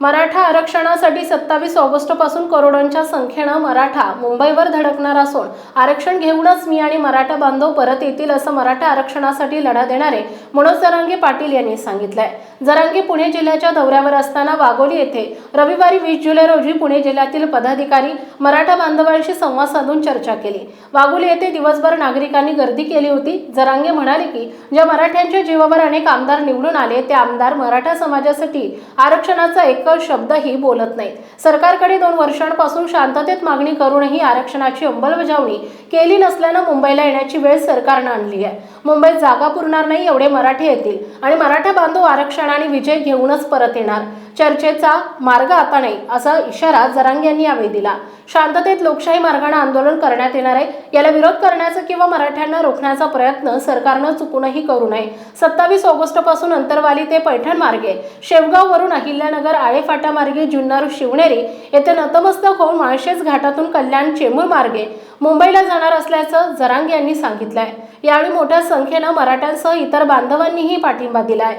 मराठा आरक्षणासाठी सत्तावीस ऑगस्टपासून करोडोंच्या संख्येनं मराठा मुंबईवर धडकणार असून आरक्षण घेऊनच मी आणि मराठा बांधव परत येतील असं मराठा आरक्षणासाठी लढा देणारे मनोज जरांगे पाटील यांनी सांगितलंय. जरांगे पुणे जिल्ह्याच्या दौऱ्यावर असताना वाघोली येथे रविवारी वीस जुलै रोजी पुणे जिल्ह्यातील पदाधिकारी मराठा बांधवांशी संवाद साधून चर्चा केली. वाघोली येथे दिवसभर नागरिकांनी गर्दी केली होती. जरांगे म्हणाले की ज्या मराठ्यांच्या जीवावर अनेक आमदार निवडून आले ते आमदार मराठा समाजासाठी आरक्षणाचा एक एकच शब्दही बोलत नाहीत. सरकारकडे दोन वर्षांपासून शांततेत मागणी करूनही आरक्षणाची अंमलबजावणी केली नसल्यानं मुंबईला येण्याची वेळ सरकारनं आणली आहे. मुंबईत जागा पुरणार नाही एवढे मराठे येतील. आणि मराठा बांधव आरक्षणाने विजय घेऊनच परत येणार. चर्चेचा मार्ग आता नाही असा इशारा जरांग यांनी यावेळी दिला. शांततेत लोकशाही मार्गाने आंदोलन करण्यात येणार आहे. याला विरोध करण्याचा किंवा मराठ्यांना रोखण्याचा प्रयत्न सरकारनं चुकूनही करू नये. सत्तावीस ऑगस्टपासून अंतरवाली ते पैठण मार्गे शेवगाववरून अहिल्यानगर आळेफाटा मार्गे जुन्नर शिवनेरी येथे नतमस्तक होऊन माळशेज घाटातून कल्याण चेंबूर मार्गे मुंबईला जाणार असल्याचं जरांग यांनी सांगितलंय. यावेळी मोठ्या संख्येनं मराठ्यांसह इतर बांधवांनीही पाठिंबा दिलाय.